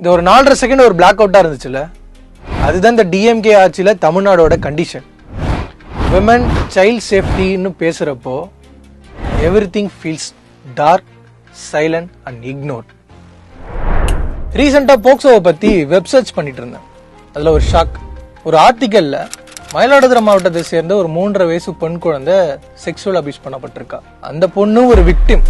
இந்த ஒரு நாலரை செகண்ட் ஒரு பிளாக் அவுட்டாக இருந்துச்சுல்ல? அதுதான் இந்த டிஎம்கே ஆட்சியில் தமிழ்நாடோட கண்டிஷன் விமன் சைல்ட் சேஃப்டின்னு பேசுகிறப்போ everything feels dark silent and ignored ரீசெண்டாக போக்சோவை பற்றி வெப் சர்ச் பண்ணிட்டு இருந்தேன். அதில் ஒரு ஷாக் ஒரு ஆர்டிக்கலில் மயிலாடுதுறை மாவட்டத்தை சேர்ந்த ஒரு மூன்றரை வயசு பெண் குழந்தை செக்ஷுவல் அபியூஸ் பண்ணப்பட்டிருக்கா. அந்த பொண்ணு ஒரு விக்டிம்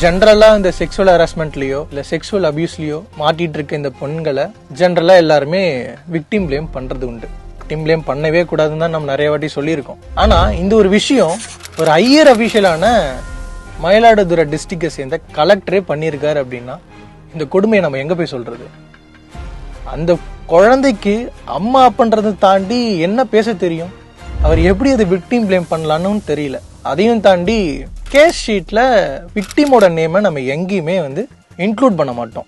ஜென்ரலாக இந்த செக்ஷுவல் ஹராஸ்மெண்ட்லேயோ இல்லை செக்ஷுவல் அபியூஸ்லேயோ மாட்டிகிட்டு இருக்க இந்த பெண்களை ஜென்ரலாக எல்லாருமே விக்டிம் ப்ளேம் பண்ணுறது உண்டு. விக்டிம் ப்ளேம் பண்ணவே கூடாதுன்னு தான் நம்ம நிறைய வாட்டி சொல்லியிருக்கோம். ஆனால் இந்த ஒரு விஷயம் ஒரு ஹையர் அபிஷியலான மயிலாடுதுறை டிஸ்ட்ரிக்டை சேர்ந்த கலெக்டரே பண்ணியிருக்காரு அப்படின்னா இந்த கொடுமையை நம்ம எங்கே போய் சொல்கிறது அந்த குழந்தைக்கு அம்மா அப்படின்றத தாண்டி என்ன பேச தெரியும்? அவர் எப்படி அதை விக்டிம் ப்ளேம் பண்ணலான்னு தெரியல. அதையும் தாண்டி கேஸ் ஷீட்டில் விக்டிமோட நேமை நம்ம எங்கேயுமே வந்து இன்க்ளூட் பண்ண மாட்டோம்.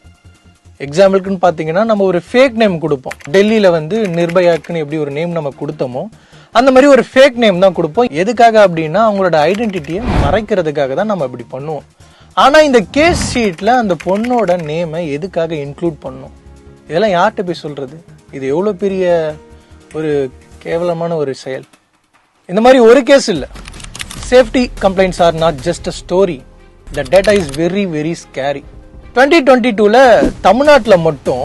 எக்ஸாம்பிளுக்குன்னு பார்த்தீங்கன்னா நம்ம ஒரு ஃபேக் நேம் கொடுப்போம். டெல்லியில் வந்து நிர்பயாக்குன்னு எப்படி ஒரு நேம் நம்ம கொடுத்தோமோ அந்த மாதிரி ஒரு ஃபேக் நேம் தான் கொடுப்போம். எதுக்காக அப்படின்னா அவங்களோட ஐடென்டிட்டியை மறைக்கிறதுக்காக தான் நம்ம இப்படி பண்ணுவோம். ஆனால் இந்த கேஸ் ஷீட்டில் அந்த பொண்ணோட நேமை எதுக்காக இன்க்ளூட் பண்ணணும் இதெல்லாம் யார்கிட்ட போய் சொல்கிறது இது எவ்வளோ பெரிய ஒரு கேவலமான ஒரு செயல். இந்த மாதிரி ஒரு கேஸ் இல்லை. Safety complaints are not just a story the data is very very scary twenty twenty டூவில் தமிழ்நாட்டில் மட்டும்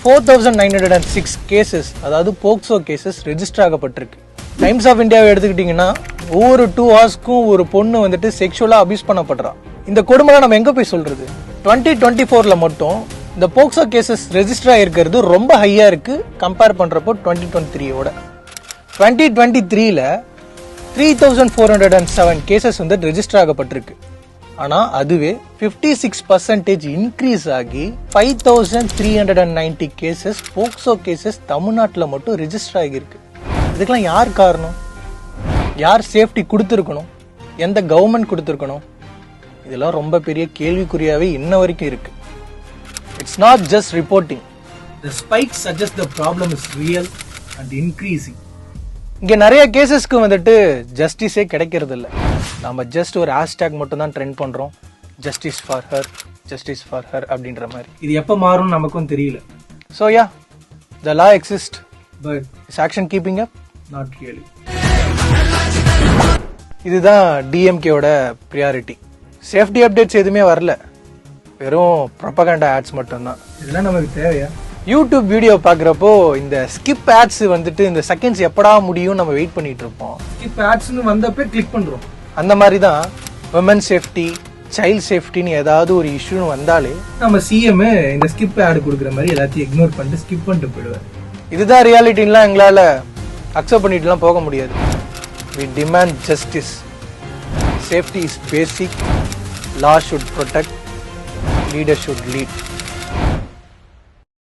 four thousand nine hundred and six cases அதாவது போக்சோ கேசஸ் ரெஜிஸ்டர் ஆகப்பட்டிருக்கு. டைம்ஸ் ஆஃப் இந்தியாவை எடுத்துக்கிட்டிங்கன்னா ஒவ்வொரு டூ ஹவர்ஸ்க்கும் ஒரு பொண்ணு வந்துட்டு செக்ஷுவலாக அபியூஸ் பண்ணப்படுறான் இந்த கொடுமைலாம் நம்ம எங்கே போய் சொல்கிறது டுவெண்ட்டி டுவெண்ட்டி ஃபோரில் மட்டும் இந்த போக்சோ கேசஸ் ரெஜிஸ்டர் ஆகிருக்கிறது ரொம்ப ஹையாக இருக்குது கம்பேர் பண்ணுறப்போ டுவெண்ட்டி டுவெண்ட்டி த்ரீயோட டுவெண்ட்டி டுவெண்ட்டி த்ரீயில் three thousand four hundred and seven cases வந்து ரெஜிஸ்டர் ஆகப்பட்டிருக்கு. ஆனால் அதுவே ஃபிஃப்டி சிக்ஸ் பர்சன்டேஜ் இன்க்ரீஸ் ஆகி five thousand three hundred and ninety cases POCSO cases தமிழ்நாட்டில் மட்டும் ரிஜிஸ்டர் ஆகியிருக்கு. இதுக்கெல்லாம் யார் காரணம்? யார் சேஃப்டி கொடுத்துருக்கணும்? எந்த கவர்மெண்ட் கொடுத்துருக்கணும்? இதெல்லாம் ரொம்ப பெரிய கேள்விக்குறியாகவே இன்ன வரைக்கும் இருக்கு. It's not just reporting the spike suggest the problem is real and increasing இங்க நிறைய கேசஸ்க்கு வந்துட்டு ஜஸ்டிஸே கிடைக்கிறது இல்ல நம்ம ஜஸ்ட் ஒரு ஹேஷ்டேக் மட்டும் தான் ட்ரெண்ட் பண்றோம். Justice for her justice for her அப்படின்ற மாதிரி. இது எப்போ மாறும் நமக்கும் தெரியல. So yeah the law exist but is action keeping up not really இதுதான் டிஎம்கேவோட ப்ரியாரிட்டி சேஃப்டி அப்டேட்ஸ் எதுவுமே வரல. வெறும் ப்ரொபகண்டா ஆட்ஸ் மட்டும்தான். இதெல்லாம் நமக்கு தேவையா? யூடியூப் வீடியோ பார்க்குறப்போ இந்த ஸ்கிப் ஆட்ஸ் வந்துட்டு இந்த செகண்ட்ஸ் எப்படா முடியும் நம்ம வெயிட் பண்ணிட்டு இருப்போம் ஸ்கிப் ஆட்ஸ்னு வந்தப்பே கிளிக் பண்ணுறோம் அந்த மாதிரி தான் விமன் சேஃப்டி சைல்ட் சேஃப்டின்னு ஏதாவது ஒரு இஷ்யூன்னு வந்தாலே நம்ம சிஎம் இந்த ஸ்கிப் ஆட் கொடுக்குற மாதிரி எல்லாத்தையும் இக்னோர் பண்ணிட்டு ஸ்கிப் பண்ணிட்டு போயிடுவார். இதுதான் ரியாலிட்டின்லாம் எங்களால் அக்செப்ட் பண்ணிட்டுலாம் போக முடியாது. We demand justice safety is basic law should protect. Leaders should lead.